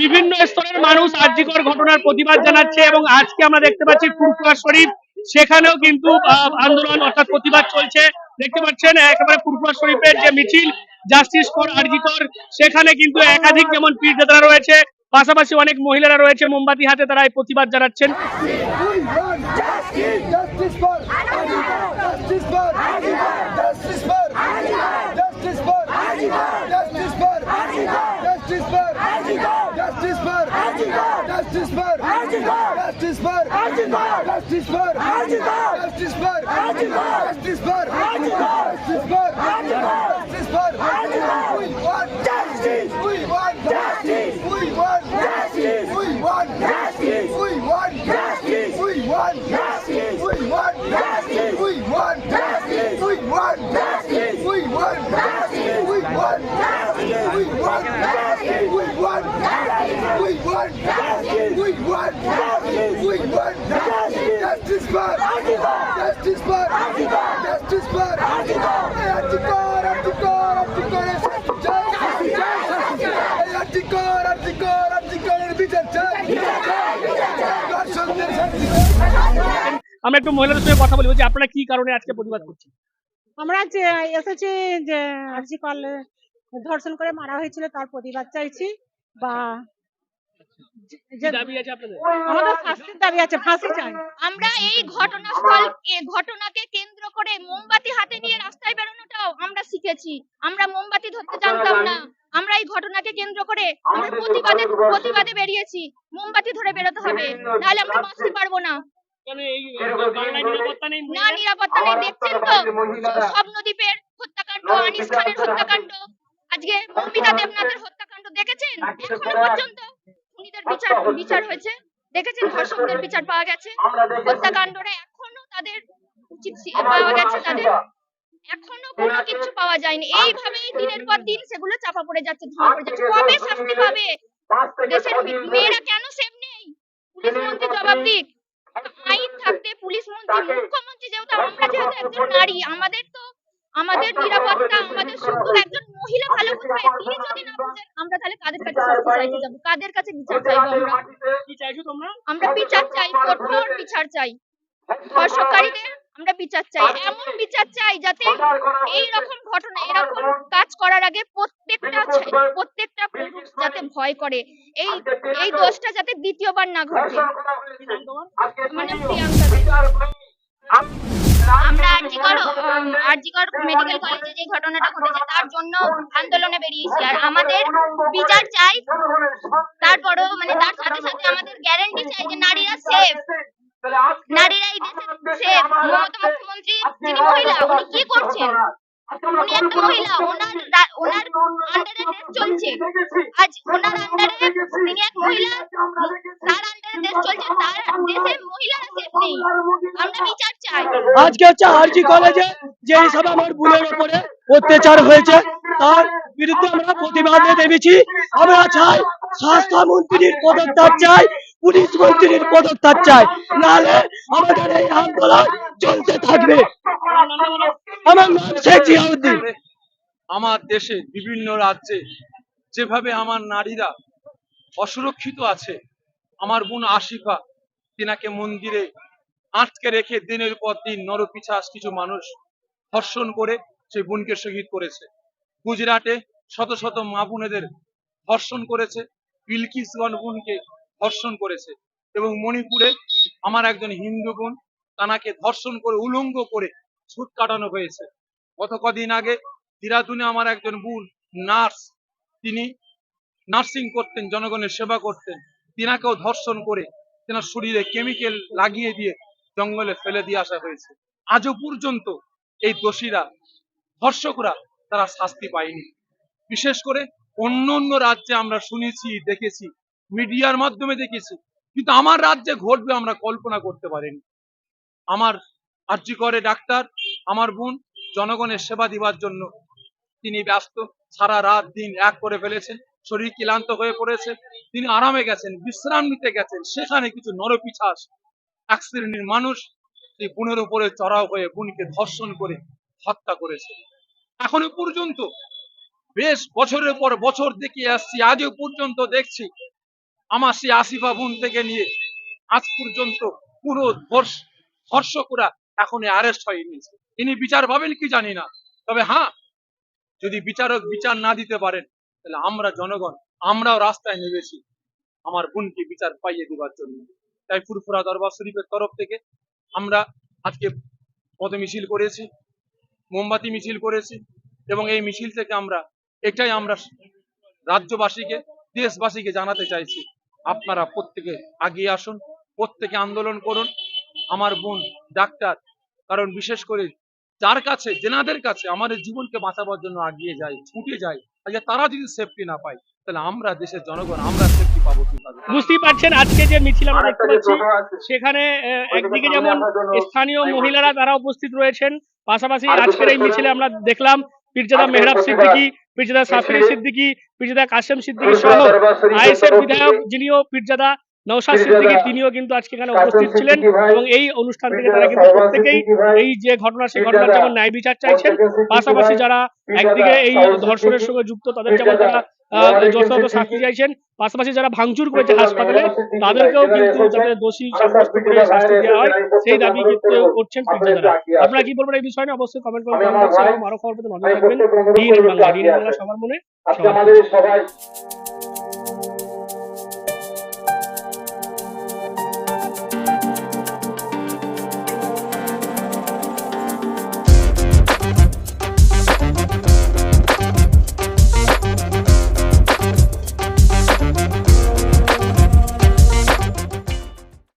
বিভিন্ন স্তরের মানুষ আর্যিকর ঘটনার প্রতিবাদ জানাচ্ছে এবং আজকে আমরা দেখতে পাচ্ছি ফুরফুরা শরীফ। সেখানেও কিন্তু আন্দোলন অর্থাৎ প্রতিবাদ চলছে। দেখতে পাচ্ছেন, একেবারে ফুরফুরা শরীফের যে মিছিল, জাস্টিস ফর আরজিকর সেখানে কিন্তু একাধিক যেমন পীরজাদারা রয়েছে, পাশাপাশি অনেক মহিলারা রয়েছে, মোমবাতি হাতে তারা এই প্রতিবাদ জানাচ্ছেন। For Justice for Justice for Justice for Justice for We want justice We want justice We want justice We want justice We want justice We want justice We want justice We want justice We want justice We want justice We want justice We want justice We want justice We want justice We want justice We want justice पर আমরা একটু মহিলাদের সঙ্গে কথা বলব যে আপনারা কি কারণে আজকে প্রতিবাদ করছেন? আমরা এসেছি যে আজকাল ধর্ষণ করে মারা হয়েছিল তার প্রতিবাদ চাইছি বা দাবি আছে আপনাদের? আমাদের শাস্তির দাবি আছে ফাঁসি চাই। আমরা এই ঘটনাস্থল ঘটনাকে কেন্দ্র করে মোমবাতি হাতে নিয়ে রাস্তায় বেরোনোটাও আমরা শিখেছি। আমরা মোমবাতি ধরতে জানতাম না। আমরা এই ঘটনাকে কেন্দ্র করে আমরা প্রতিবাদে প্রতিবাদে বেরিয়েছি। মোমবাতি ধরে বেরোতে হবে। নাহলে আমরা বাঁচতে পারব না। নেই না নিরাপত্তা নেই। দেখছেন তো? স্বপ্নদ্বীপের হত্যাকাণ্ড আনিস খানের হত্যাকাণ্ড আজকে মমিতা দেবনাথের হত্যাকাণ্ড দেখেছেন? এখনও পর্যন্ত বিচার বিচার হয়েছে। দেখেছেন ধর্ষকদের বিচার পাওয়া গেছে। হত্যাকাণ্ডরা এখনও তাদের উচিত পাওয়া গেছে তাদের। এখনও কোনো কিছু পাওয়া যায়নি। এইভাবেই দিনের পর দিন সেগুলো চাপা পড়ে যাচ্ছে ধরা পড়ে যাচ্ছে। কবে শাস্তি পাবে? দেশের মেয়েরা কেন সেফ নেই? পুলিশ মন্ত্রী জবাব দিক। আইন থাকতে পুলিশ মন্ত্রী মুখ্যমন্ত্রী যেহেতু আমরা যেহেতু একজন নারী আমাদের আমাদের নিরাপত্তা আমাদের শুধু একজন মহিলা ভালো বুঝবে তিনি যদি না বুঝেন আমরা তাহলে কাদের কাছে চাইতে যাব? কাদের কাছে বিচার চাইব আমরা? কি চাইছো তোমরা? আমরা বিচার চাই কঠোর বিচার চাই। ধর্ষণকারীদের আমরা বিচার চাই এমন বিচার চাই যাতে এই রকম ঘটনা এরকম কাজ করার আগে প্রত্যেকটা প্রত্যেকটা পুরুষ যাতে ভয় করে। এই এই দোষটা যাতে দ্বিতীয়বার না ঘটে। মানে প্রিয়াঙ্কা। আমরা আরজিকর আরজিকর মেডিকেল কলেজে যে ঘটনাটা ঘটেছে, তার জন্য আন্দোলনে বেরিয়েছি আর আমাদের বিচার চাই, তারপরও মানে তার সাথে সাথে আমাদের গ্যারান্টি চাই যে নারীরা সেফ নারীরা এই দেশে সেফ মমতা মুখ্যমন্ত্রী যিনি মহিলা, উনি কি করছেন? উনি একটা মহিলা, ওনার ওনার আন্ডারে দেশ চলছে। আজ ওনার আন্ডারে তিনি এক মহিলা, তার আন্ডারে দেশ চলছে, তার দেশে মহিলারা নেই। আমরা বিচার চাই। আজকে হচ্ছে আরজি কলেজে যে হিসাবে আমার বোনের উপরে অত্যাচার হয়েছে তার বিরুদ্ধে আমরা প্রতিবাদে নেমেছি। আমরা চাই স্বাস্থ্যমন্ত্রীর পদত্যাগ চাই পুলিশ মন্ত্রীর পদত্যাগ চাই। নাহলে আমাদের এই আন্দোলন চলতে থাকবে। আমার নাম শেখ জিয়াউদ্দিন। আমার দেশে বিভিন্ন রাজ্যে যেভাবে আমার নারীরা অসুরক্ষিত আছে আমার বোন আশিফা তিনাকে মন্দিরে আটকে রেখে দিনের পর দিন নরপিছাস কিছু মানুষ ধর্ষণ করে সেই বোনকে শহীদ করেছে। গুজরাটে শত শত মা বোনেদের ধর্ষণ করেছে বিলকিসগঞ্জ বোনকে ধর্ষণ করেছে এবং মণিপুরে আমার একজন হিন্দু বোন তানাকে ধর্ষণ করে, উলঙ্গ করে ছুট কাটানো হয়েছে। গত কদিন আগে দিরাতুনে আমার একজন বোন নার্স, তিনি নার্সিং করতেন, জনগণের সেবা করতেন। তিনাকেও ধর্ষণ করে, তেনার শরীরে কেমিক্যাল লাগিয়ে দিয়ে জঙ্গলে ফেলে দিয়ে আসা হয়েছে। আজও পর্যন্ত এই দোষীরা, ধর্ষকরা তারা শাস্তি পায়নি। বিশেষ করে অন্য অন্য রাজ্যে আমরা শুনেছি, দেখেছি, মিডিয়ার মাধ্যমে দেখেছি, কিন্তু আমার রাজ্যে ঘটবে আমরা কল্পনা করতে পারিনি। আমার আর্জি করে ডাক্তার, আমার বোন জনগণের সেবা দিবার জন্য তিনি ব্যস্ত, সারা রাত দিন এক করে ফেলেছেন, শরীর ক্লান্ত হয়ে পড়েছে, তিনি আরামে গেছেন, বিশ্রাম নিতে গেছেন, সেখানে কিছু নরপিছাস এক শ্রেণির মানুষ সেই বোনের উপরে চড়াও হয়ে বোনকে ধর্ষণ করে হত্যা করেছে। এখনও পর্যন্ত বেশ বছরের পর বছর দেখে আসছি, আজও পর্যন্ত দেখছি। আমার সেই আসিফা বোন থেকে নিয়ে আজ পর্যন্ত পুরো ধর্ষ- ধর্ষকরা এখন অ্যারেস্ট হয়নি ইনি বিচার পাবেন কি জানি না। তবে হ্যাঁ যদি বিচারক বিচার না দিতে পারেন, তাহলে আমরা জনগণ, আমরাও রাস্তায় নেমেছি। আমার বোনকে বিচার পাইয়ে দেওয়ার জন্য। তাই ফুরফুরা দরবার শরীফের তরফ থেকে আমরা আজকে পদ মিছিল করেছি, মোমবাতি মিছিল করেছি এবং এই মিছিল থেকে আমরা, এটাই আমরা রাজ্যবাসীকে, দেশবাসীকে জানাতে চাইছি। আপনারা প্রত্যেকে আগিয়ে আসুন, প্রত্যেকে আন্দোলন করুন। আমার বোন ডাক্তার, কারণ বিশেষ করে যার কাছে জেনাদের কাছে আমাদের জীবনকে বাঁচাবার জন্য আগিয়ে যায়, ছুটে যায় তারা যদি সেফটি না পায় তাহলে আমরা দেশের জনগণ আমরা সেফটি পাবো কীভাবে বুঝতেই পারছেন আজকে যে মিছিল আমরা দেখতে পাচ্ছি সেখানে একদিকে যেমন স্থানীয় মহিলারা তারা উপস্থিত রয়েছেন পাশাপাশি আজকের এই মিছিলে আমরা দেখলাম পীরজাদা মেহরাব সিদ্দিকী পীরজাদা সাফির সিদ্দিকী পীরজাদা কাশেম সিদ্দিকী সহ আইএসএফ বিধায়ক যিনিও পীরজাদা নৌশাদ সিদ্দিকী তিনিও কিন্তু আজকে এখানে উপস্থিত ছিলেন এবং এই অনুষ্ঠান থেকে তারা কিন্তু প্রত্যেকেই এই যে ঘটনা সেই ঘটনার যেমন ন্যায় বিচার চাইছেন পাশাপাশি যারা একদিকে এই ধর্ষণের সঙ্গে যুক্ত তাদের যেমন তারা যথাযথ শাস্তি চাইছেন। পাশাপাশি যারা ভাঙচুর করেছে হাসপাতালে তাদেরকেও কিন্তু যাতে দোষী সাব্যস্ত করে শাস্তি দেওয়া হয় সেই দাবি কিন্তু করছেন আপনারা কি বলবেন এই বিষয় নিয়ে? অবশ্যই কমেন্ট করে জানাবেন আরও খবর পেতে নজর রাখবেন ডিএন বাংলা ডিএন বাংলা সবার মনে সবার